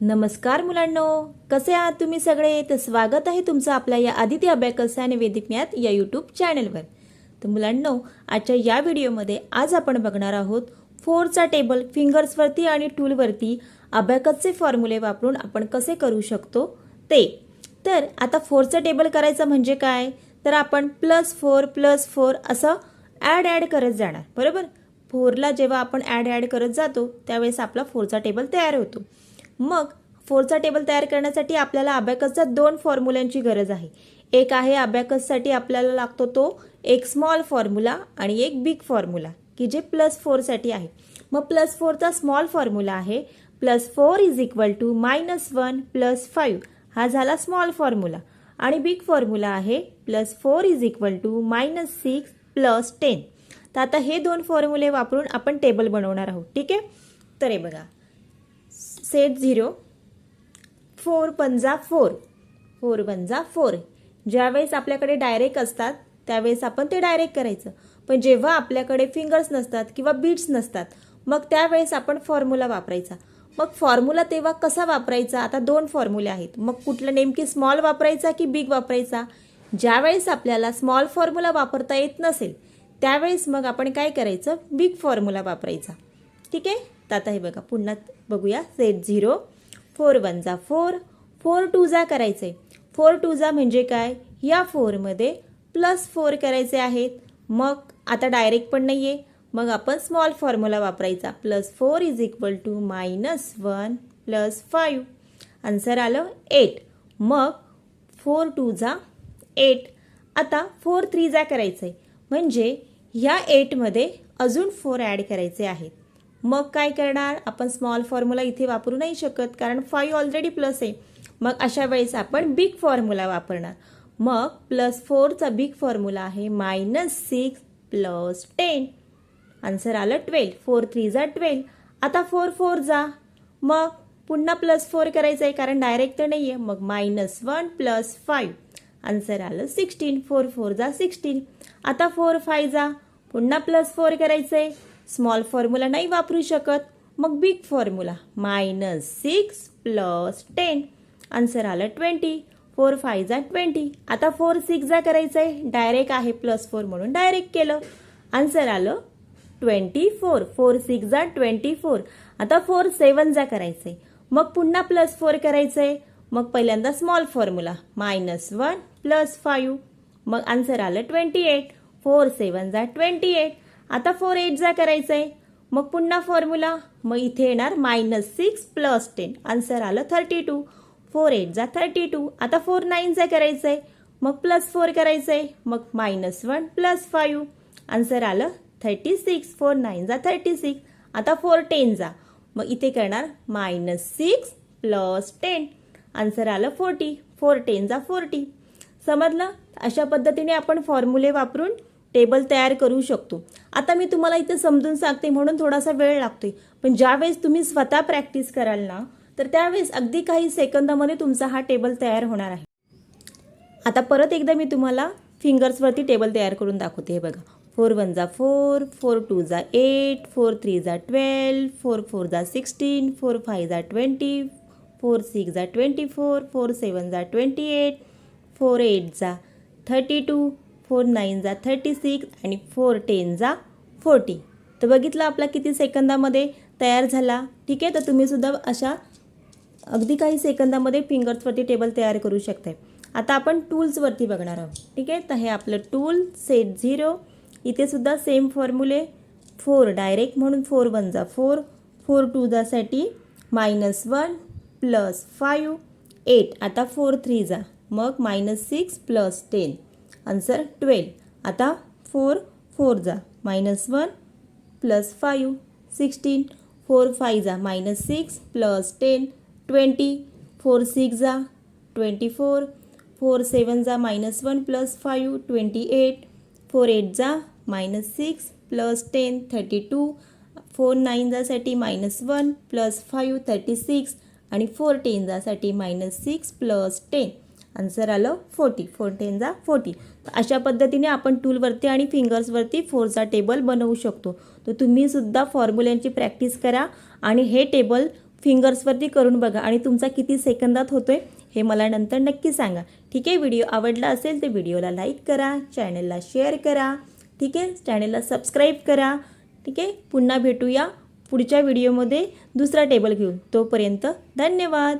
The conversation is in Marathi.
नमस्कार मुलांनो कसे आहात तुम्ही सगळे? तर स्वागत आहे तुमचं आपल्या या आदित्य अभ्याकस आणि वेदिक ज्ञात या यूट्यूब चॅनलवर तर मुलांनो आजच्या या व्हिडिओमध्ये आज आपण बघणार आहोत फोरचा टेबल फिंगर्सवरती आणि टूलवरती अभ्याकसचे फॉर्म्युले वापरून आपण कसे करू शकतो ते. तर आता फोरचं टेबल करायचं म्हणजे काय? तर आपण प्लस फोर प्लस फोर असं ॲड ॲड करत जाणार बरोबर? फोरला जेव्हा आपण ॲड ॲड करत जातो त्यावेळेस आपला फोरचा टेबल तयार होतो. मग फोरचा टेबल तयार करण्यासाठी आपल्याला अबॅकसच्या दोन फॉर्म्युल्यांची गरज आहे. एक आहे अबॅकससाठी आपल्याला लागतो तो एक स्मॉल फॉर्म्युला आणि एक बिग फॉर्म्युला की जे प्लस फोरसाठी आहे. मग प्लस फोरचा स्मॉल फॉर्म्युला आहे. Plus four is equal to minus one plus five. हा झाला स्मॉल फॉर्म्युला. आणि बिग फॉर्म्युला आहे. Plus four is equal to minus six plus ten. तर आता हे दोन फॉर्म्युले वापरून आपण टेबल बनवणार आहोत. ठीक आहे? तर हे बघा. Set zero. फोर पंजा फोर. फोर पंजा फोर. ज्यावेळेस आपल्याकडे डायरेक्ट असतात त्यावेळेस आपण ते डायरेक्ट करायचं. पण जेव्हा आपल्याकडे फिंगर्स नसतात किंवा बीट्स नसतात मग त्यावेळेस आपण फॉर्म्युला वापरायचा. मग फॉर्म्युला तेव्हा कसा वापरायचा? आता दोन फॉर्म्युले आहेत. मग कुठलं नेमकी स्मॉल वापरायचा की बिग वापरायचा? ज्यावेळेस आपल्याला स्मॉल फॉर्म्युला वापरता येत नसेल त्यावेळेस मग आपण काय करायचं? बिग फॉर्म्युला वापरायचा. ठीक आहे? तर आता हे बघा पुन्हा बघूया. सेट झिरो फोर वन जा. फोर फोर टू जा करायचे फोर टू जा म्हणजे काय? या फोरमध्ये प्लस फोर करायचे आहेत. मग आता डायरेक्ट पण नाही आहे मग आपण स्मॉल फॉर्म्युला वापरायचा. Plus four is equal to minus one plus five answer आलं एट मग फोर टू जा एट आता फोर थ्री जा करायचं आहे म्हणजे ह्या एटमध्ये अजून फोर ॲड करायचे आहेत. मग काय करणार? आपण स्मॉल फॉर्म्युला इथे वापरू नाही शकत कारण फाईव्ह ऑलरेडी प्लस आहे. मग अशा वेळेस आपण बिग फॉर्म्युला वापरणार. मग प्लस फोरचा बिग फॉर्म्युला आहे minus six plus ten answer आलं ट्वेल्व फोर थ्री जा ट्वेल्व आता फोर फोर जा. मग पुन्हा प्लस फोर करायचं आहे कारण डायरेक्ट तर नाही आहे मग minus one plus five answer आलं सिक्स्टीन फोर फोर जा सिक्स्टीन आता फोर फाय जा. पुन्हा प्लस फोर करायचं आहे स्मॉल फॉर्म्युला नाही वापरू शकत. मग big formula minus six plus ten answer आलं ट्वेंटी फोर फाय जा ट्वेंटी आता फोर सिक्स जा करायचं आहे डायरेक्ट आहे प्लस फोर म्हणून डायरेक्ट केलं. आन्सर आलं ट्वेंटी फोर फोर सिक्स जा ट्वेंटी फोर आता फोर सेवन जा करायचं आहे मग पुन्हा प्लस फोर करायचं आहे मग पहिल्यांदा small formula minus one plus five मग आन्सर आलं ट्वेंटी एट फोर सेवन जा ट्वेंटी एट आता फोर एट जा करायचं आहे मग पुन्हा फॉर्म्युला मग इथे येणार minus six plus ten answer आलं थर्टी टू फोर एट जा थर्टी टू आता फोर नाईन जा करायचं आहे मग प्लस फोर करायचं आहे मग minus one plus five answer आलं थर्टी सिक्स फोर नाईन जा थर्टी सिक्स आता फोर टेन जा. मग इथे करणार minus six plus ten answer आलं फोर्टी फोर टेन जा फोर्टी समजलं? अशा पद्धतीने आपण फॉर्म्युले वापरून टेबल तयार करू शकतो. आता मी तुम्हाला इथे समजून सांगते म्हणून थोडासा वेळ लागतोय. पण ज्यावेळेस तुम्ही स्वतः प्रॅक्टिस कराल ना तर त्यावेळेस अगदी काही सेकंदामध्ये तुमचा हा टेबल तयार होणार आहे. आता परत एकदा मी तुम्हाला फिंगर्सवरती टेबल तयार करून दाखवते. हे बघा. फोर वन जा फोर फोर टू जा एट फोर थ्री जा ट्वेल्व फोर फोर जा सिक्स्टीन फोर फाय जा ट्वेंटी फोर सिक्स जा ट्वेंटी फोर फोर सेवन जा ट्वेंटी एट फोर एट जा थर्टी टू फोर नाईन जा थर्टी सिक्स आणि फोर टेन जा फोर्टी. तर बघितलं आपला किती सेकंदामध्ये तयार झाला. ठीक आहे तर तुम्हीसुद्धा अशा अगदी काही सेकंदामध्ये फिंगर्सवरती टेबल तयार करू शकताय. आता आपण टूल्सवरती बघणार आहोत. ठीक आहे तर हे आपलं टूल सेट झिरो. इथे सुद्धा सेम फॉर्म्युले. फोर डायरेक्ट म्हणून फोर वन जा four. Four two जासाठी minus one plus five. Eight. आता फोर थ्री जा मग minus six plus ten. Answer twelve. आता फोर फोर जा. Minus one plus five. Sixteen. Four five जा. Minus six plus ten. Twenty. Four six जा. Twenty four. फोर सेवन जा. Minus one plus five. Twenty eight. Four eight जा. Minus six plus ten. Thirty two. Four nine जासाठी minus one plus five. Thirty six. आणि four ten जासाठी minus six plus ten. Answer आलं फोर्टी फोर टेन जा फोर्टी अशा पद्धतीने आपण टूलवरती आणि फिंगर्सवरती फोरचा टेबल बनवू शकतो. तर तुम्हीसुद्धा फॉर्म्युल्यांची प्रॅक्टिस करा आणि हे टेबल फिंगर्सवरती करून बघा. आणि तुमचा किती सेकंदात होतो आहे हे मला नंतर नक्की सांगा. ठीक आहे? व्हिडिओ आवडला असेल तर व्हिडिओला लाईक करा चॅनलला शेअर करा. ठीक आहे? चॅनलला सबस्क्राईब करा. ठीक आहे? पुन्हा भेटूया पुढच्या व्हिडिओमध्ये दुसरा टेबल घेऊन. तोपर्यंत धन्यवाद.